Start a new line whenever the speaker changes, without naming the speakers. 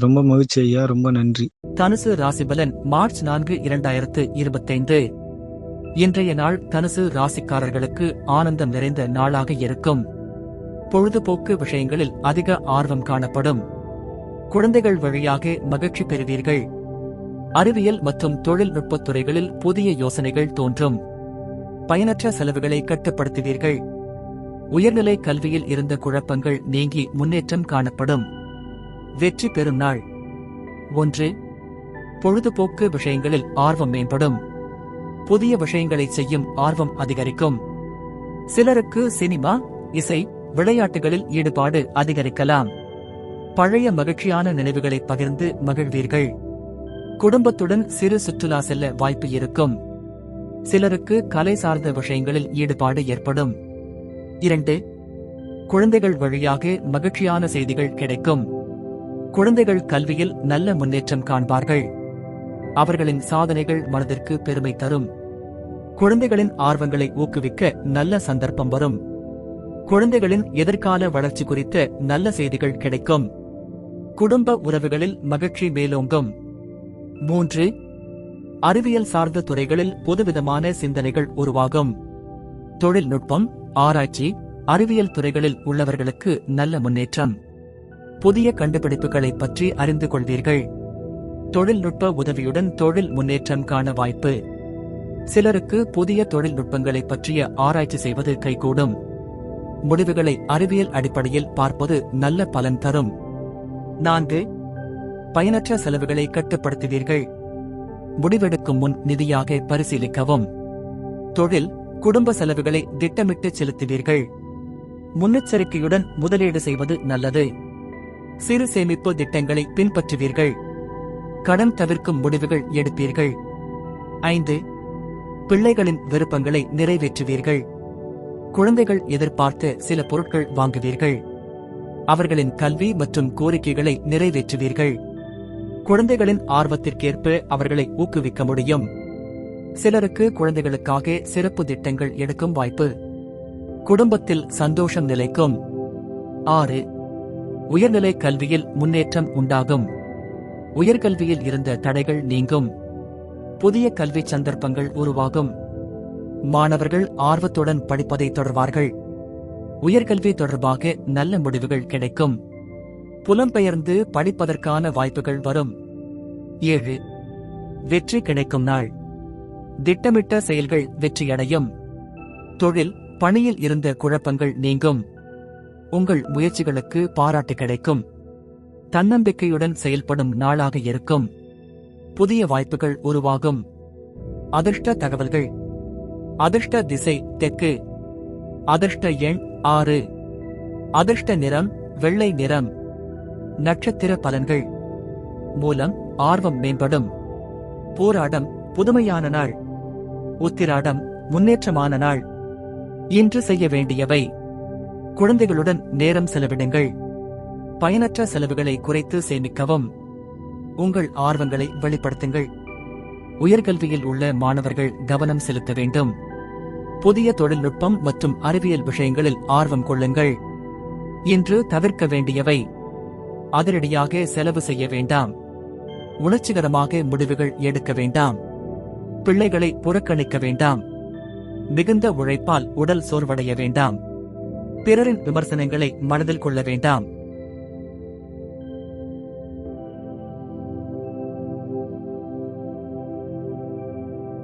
ரொம்ப மகிழ்ச்சி ஐயா ரொம்ப நன்றி.
தனுசு ராசிபலன் மார்ச் நான்கு இரண்டாயிரத்து இருபத்தைந்து. இன்றைய நாள் தனுசு ராசிக்காரர்களுக்கு ஆனந்தம் நிறைந்த நாளாக இருக்கும். பொழுதுபோக்கு விஷயங்களில் அதிக ஆர்வம் காணப்படும். குழந்தைகள் வழியாக மகிழ்ச்சி பெறுவீர்கள். அறிவியல் மற்றும் தொழில்நுட்பத் துறைகளில் புதிய யோசனைகள் தோன்றும். பயனற்ற செலவுகளை கட்டுப்படுத்துவீர்கள். உயர்நிலை கல்வியில் இருந்த குழப்பங்கள் நீங்கி முன்னேற்றம் காணப்படும். வெற்றி பெறும் நாள். ஒன்று பொழுதுபோக்கு விஷயங்களில் ஆர்வம் மேம்படும். புதிய விஷயங்களை செய்யும் ஆர்வம் அதிகரிக்கும். சிலருக்கு சினிமா இசை விளையாட்டுகளில் ஈடுபாடு அதிகரிக்கலாம். பழைய மகிழ்ச்சியான நினைவுகளை பகிர்ந்து மகிழ்வீர்கள். குடும்பத்துடன் சிறு சுற்றுலா செல்ல வாய்ப்பு இருக்கும். சிலருக்கு கலை சார்ந்த விஷயங்களில் ஈடுபாடு ஏற்படும். இரண்டு குழந்தைகள் வழியாக மகிழ்ச்சியான செய்திகள் கிடைக்கும். குழந்தைகள் கல்வியில் நல்ல முன்னேற்றம் காண்பார்கள். அவர்களின் சாதனைகள் மனதிற்கு பெருமை தரும். குழந்தைகளின் ஆர்வங்களை ஊக்குவிக்க நல்ல சந்தர்ப்பம் வரும். குழந்தைகளின் எதிர்கால வளர்ச்சி குறித்த நல்ல செய்திகள் கிடைக்கும். குடும்ப உறவுகளில் மகிழ்ச்சி மேலோங்கும். மூன்று அறிவியல் சார்ந்த துறைகளில் புதுவிதமான சிந்தனைகள் உருவாகும். தொழில்நுட்பம் ஆராய்ச்சி அறிவியல் துறைகளில் உள்ளவர்களுக்கு நல்ல முன்னேற்றம். புதிய கண்டுபிடிப்புகளை பற்றி அறிந்து கொள்வீர்கள். தொழில்நுட்ப உதவியுடன் தொழில் முன்னேற்றம் காண வாய்ப்பு. சிலருக்கு புதிய தொழில்நுட்பங்களை பற்றிய ஆராய்ச்சி செய்வது கைகூடும். முடிவுகளை அறிவியல் அடிப்படையில் பார்ப்பது நல்ல பலன் தரும். நான்கு பயனற்ற செலவுகளை கட்டுப்படுத்துவீர்கள். முடிவெடுக்கும் முன் நிதியாக பரிசீலிக்கவும். தொழில் குடும்ப செலவுகளை திட்டமிட்டு செலுத்துவீர்கள். முன்னெச்சரிக்கையுடன் முதலீடு செய்வது நல்லது. சிறு சேமிப்பு திட்டங்களை பின்பற்றுவீர்கள். கடன் தவிர்க்கும் முடிவுகள் எடுப்பீர்கள். ஐந்து பிள்ளைகளின் விருப்பங்களை நிறைவேற்றுவீர்கள். குழந்தைகள் எதிர்பார்த்த சில பொருட்கள் வாங்குவீர்கள். அவர்களின் கல்வி மற்றும் கோரிக்கைகளை நிறைவேற்றுவீர்கள். குழந்தைகளின் ஆர்வத்திற்கேற்ப அவர்களை ஊக்குவிக்க முடியும். சிலருக்கு குழந்தைகளுக்காக சிறப்பு திட்டங்கள் எடுக்கும் வாய்ப்பு. குடும்பத்தில் சந்தோஷம் நிலைக்கும். ஆறு உயர்நிலை கல்வியில் முன்னேற்றம் உண்டாகும். உயர்கல்வியில் இருந்த தடைகள் நீங்கும். புதிய கல்வி சந்தர்ப்பங்கள் உருவாகும். மாணவர்கள் ஆர்வத்துடன் படிப்பதை தொடர்வார்கள். உயர்கல்வி தொடர்பாக நல்ல முடிவுகள் கிடைக்கும். புலம்பெயர்ந்து படிப்பதற்கான வாய்ப்புகள் வரும். ஏழு. வெற்றி கிடைக்கும் நாள். திட்டமிட்ட செயல்கள் வெற்றியடையும். தொழில் பணியில் இருந்த குழப்பங்கள் நீங்கும். உங்கள் முயற்சிகளுக்கு பாராட்டு கிடைக்கும். தன்னம்பிக்கையுடன் செயல்படும் நாளாக இருக்கும். புதிய வாய்ப்புகள் உருவாகும். அதிர்ஷ்ட தகவல்கள். அதிர்ஷ்ட திசை தெற்கு. அதிர்ஷ்ட எண் ஆறு. அதிர்ஷ்ட நிறம் வெள்ளை நிறம். நட்சத்திர பலன்கள். மூலம் ஆர்வம் மேம்படும். போராடம் புதுமையான நாள். உத்திராடம் முன்னேற்றமான நாள். இன்று செய்ய வேண்டியவை. குழந்தைகளுடன் நேரம் செலவிடுங்கள். பயனற்ற செலவுகளை குறைத்து சேமிக்கவும். உங்கள் ஆர்வங்களை வெளிப்படுத்துங்கள். உயர்கல்வியில் உள்ள மாணவர்கள் கவனம் செலுத்த வேண்டும். புதிய தொழில்நுட்பம் மற்றும் அறிவியல் விஷயங்களில் ஆர்வம் கொள்ளுங்கள். இன்று தவிர்க்க வேண்டியவை. அதிரடியாக செலவு செய்ய வேண்டாம். உணர்ச்சிகரமாக முடிவுகள் எடுக்க வேண்டாம். பிள்ளைகளை புறக்கணிக்க வேண்டாம். மிகுந்த உழைப்பால் உடல் சோர்வடைய வேண்டாம். பிறரின் விமர்சனங்களை மனதில் கொள்ள வேண்டாம்.